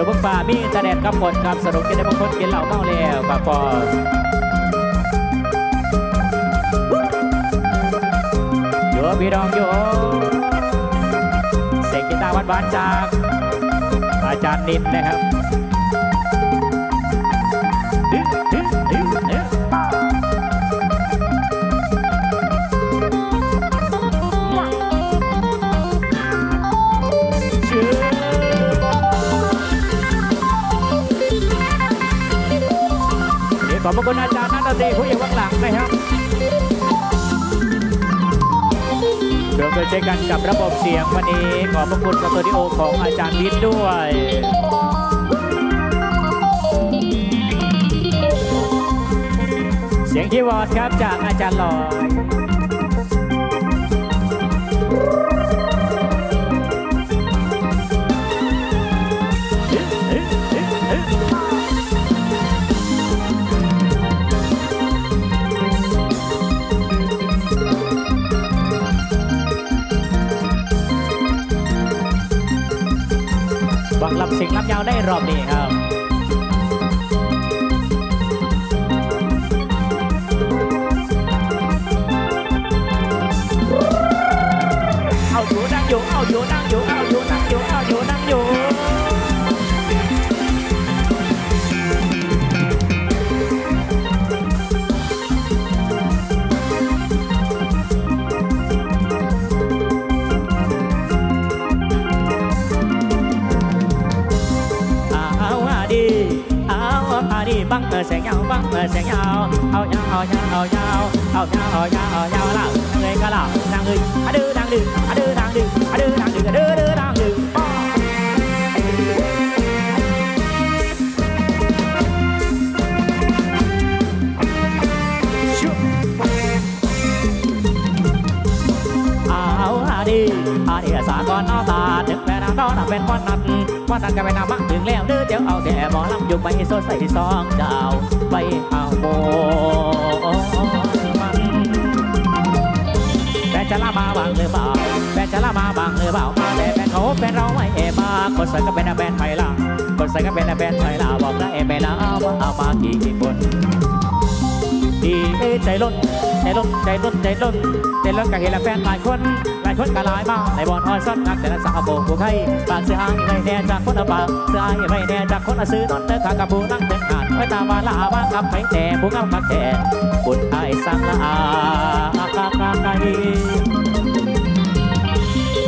รุปเบิ่งป่ามีแตะแดดกับฝนครับสรุปกินได้บางคนกินเหล้าเมาแล้วปากปอโยพี่น้องโยเสกกีตาร์หวานๆจาก อาจารย์นินนะครับ อบพระคุณอาจารย์นันทตีผู้อยู่เบื้องหลังนะครับเดี๋ยวไปเจอกันกับระบบเสียงวันนี้ ขอบพระคุณสตูดิโอของอาจารย์วิทย์ด้วยเสียงคีย์บอร์ดครับจากอาจารย์ลอย วังลำสิงลำยาวได้รอบนี้ครับ อาดีบังเออแสงยาวบังเออแสงยาวเอายาวเอายาวเอายาวเอายาวเอายาวเอายาวละเป็นางเอ้อะดื้อนางดื้นางดื้ออะดื้อนางดื้ออะดื้อดื้อนางดื้อป้อชุบเป็นวันนั้นวันนั้นก็เป็นนำมักถึงแล้วเด้อเดี๋ยวเอาแต่หมอลำอยู่ไปโซใส่ซองเจ้าไปเอาโมมันแฟนจะลามาบางหรือเปล่าแฟนจะลามาบางหรือเปล่ามาแต่แฟนเขาเป็นเราไม่เอมาคนใส่ก็เป็นแฟนไทยล่ะคนใส่ก็เป็นแฟนไทยล่ะบอกได้ไม่ลาว่าเอามากี่คนดีใจล้นใจล้นใจล้นใจล้นใจล้นก็เห็นแล้วแฟนหลายคนายคนก็หลายมากในบอลออนซัดนักแต่ละสาวโบกูไทยปากเสื้ออ้างไม่แน่จากคนละปากเสื้ออ้างไม่แน่จากคนละซื้อนอนเตอร์ขากับผู้นั่งเดินขาดไว้ตามมาลาบ้างกับไปแต่ผู้งามมาแก่บุญไอ้สังละอาคาคาไก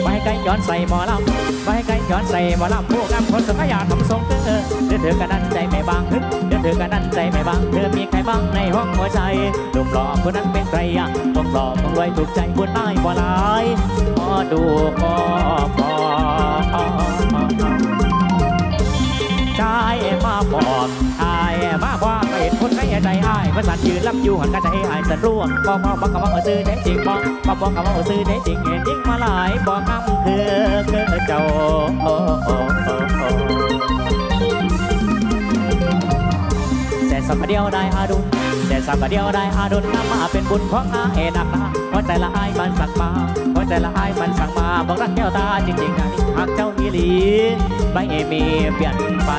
ไว้ให้ไก่ย้อนใส่หมอลำไว้ให้ไก่ย้อนใส่หมอลำพวกงามคนสมัยยาทำทรงเธอเดินเธอกันนั้น ใจไม่บางฮึเดินเธอกันนั้นใจไม่บางเธอมีใครบ้างในห้องหัวใจหนุ่มหล่อคนนั้นเป็นใครอะต้องหล่อต้องรวยถูกใจบุญได้บ่หลายพอดูพอพอชายมาปอบชายมาว่าไม่เห็นคนใครใจอ้ายว่าสันยืนรับอยู่หันกันใจอ้ายสันร่วงบอกบอกบอกกับว่าซื้อได้จริงบอกบอกบอกกับว่าซื้อได้จริงเห็นจริงมาหลายบอกคำคือคือเจ้า สักเดียวได้อาดุลแต่สักเดียวได้อาดุลนำมาเป็นบุญของอาเอนักนาหัวใจละอายมันสั่งมาหัวใจละอายมันสั่งมาบอกรักแก้วตาจริงๆนะหากเจ้าอีหลีไม่มีเปลี่ยนไป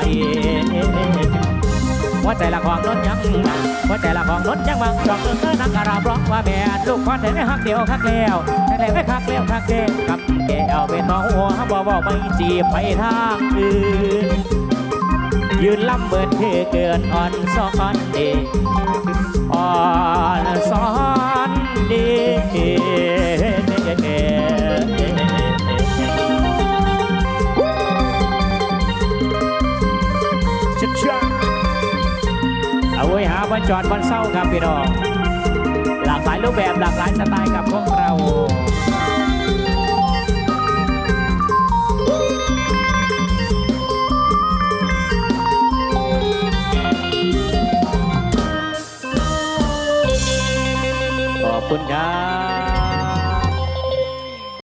หัวใจละของรถยังมังหัวใจละของรถยังมังดอกเอิงเอิงนักการาบร้องว่าแม่ลูกควันแต่ไม่หักเดียวคักแล้วแต่แล้วไม่คักแล้วคักเด้กับแก้วเป็นน้องหัวบ่บ่ไม่จีบไปทางอื่น ยืนลำเบิดเทเกินอ่อนซ้อนเดอ่อนซ้อนเดชิชาเอาไว้หาวันจอดวันเศร้าครับพี่น้อง หลากหลายรูปแบบหลากหลายสไตล์กับพวกเรา คุณครับ